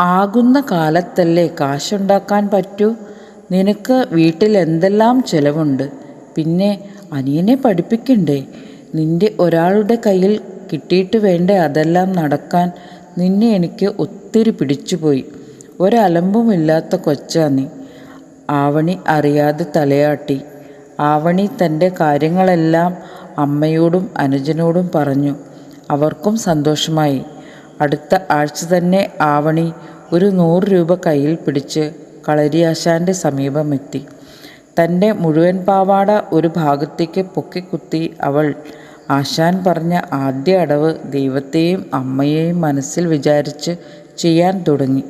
ആകുന്ന കാലത്തല്ലേ കാശുണ്ടാക്കാൻ പറ്റൂ? നിനക്ക് വീട്ടിൽ എന്തെല്ലാം ചെലവുണ്ട്? പിന്നെ അനിയനെ പഠിപ്പിക്കണ്ടേ? നിന്റെ ഒരാളുടെ കയ്യിൽ കിട്ടിയിട്ട് വേണ്ടേ അതെല്ലാം നടക്കാൻ നിന്നെ എനിക്ക് ഒത്തിരി പിടിച്ചുപോയി. ഒരലമ്പുമില്ലാത്ത കൊച്ചാ നീ. ആവണി അറിയാതെ തലയാട്ടി. ആവണി തന്റെ കാര്യങ്ങളെല്ലാം അമ്മയോടും അനുജനോടും പറഞ്ഞു. അവർക്കും സന്തോഷമായി. അടുത്ത ആഴ്ച തന്നെ ആവണി ഒരു നൂറ് രൂപ കയ്യിൽ പിടിച്ച് കളരിയാശാന്റെ സമീപമെത്തി. തന്റെ മുഴുവൻ പാവാട ഒരു ഭാഗത്തേക്ക് പൊക്കിക്കുത്തി അവൾ ആശാൻ പറഞ്ഞ ആദ്യ അടവ് ദൈവത്തെയും അമ്മയെയും മനസ്സിൽ വിചാരിച്ച് ചെയ്യാൻ തുടങ്ങി.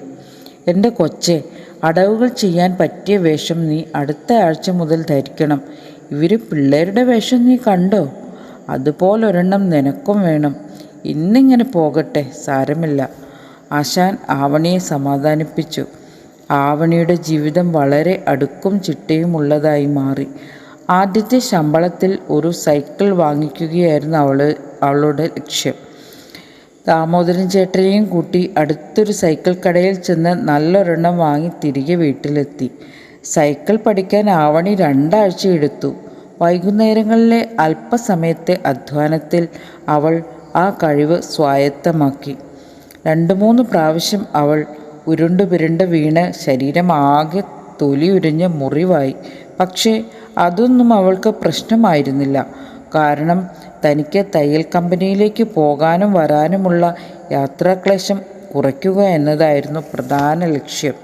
എന്റെ കൊച്ചെ അടവുകൾ ചെയ്യാൻ പറ്റിയ വേഷം നീ അടുത്ത ആഴ്ച മുതൽ ധരിക്കണം. ഇവർ പിള്ളേരുടെ വേഷം നീ കണ്ടോ? അതുപോലൊരെണ്ണം നിനക്കും വേണം. ഇന്നിങ്ങനെ പോകട്ടെ സാരമില്ല. ആശാൻ ആവണിയെ സമാധാനിപ്പിച്ചു. ആവണിയുടെ ജീവിതം വളരെ അടുക്കും ചിട്ടയുമുള്ളതായി മാറി. ആദ്യത്തെ ശമ്പളത്തിൽ ഒരു സൈക്കിൾ വാങ്ങിക്കുകയായിരുന്നു അവൾ അവളുടെ ലക്ഷ്യം. ദാമോദരൻ ചേട്ടനെയും കൂട്ടി അടുത്തൊരു സൈക്കിൾ കടയിൽ ചെന്ന് നല്ലൊരെണ്ണം വാങ്ങി തിരികെ വീട്ടിലെത്തി. സൈക്കിൾ പഠിക്കാൻ ആവണി രണ്ടാഴ്ച എടുത്തു വൈകുന്നേരങ്ങളിലെ അല്പസമയത്തെ അധ്വാനത്തിൽ അവൾ ആ കഴിവ് സ്വായത്തമാക്കി. രണ്ട് മൂന്ന് പ്രാവശ്യം അവൾ ഉരുണ്ടു പുരണ്ട് വീണ് ശരീരമാകെ തൊലിയുരിഞ്ഞ് മുറിവായി. പക്ഷേ അതൊന്നും അവൾക്ക് പ്രശ്നമായിരുന്നില്ല. കാരണം തനിക്ക് തയ്യൽ കമ്പനിയിലേക്ക് പോകാനും വരാനുമുള്ള യാത്രാക്ലേശം കുറയ്ക്കുക എന്നതായിരുന്നു പ്രധാന ലക്ഷ്യം.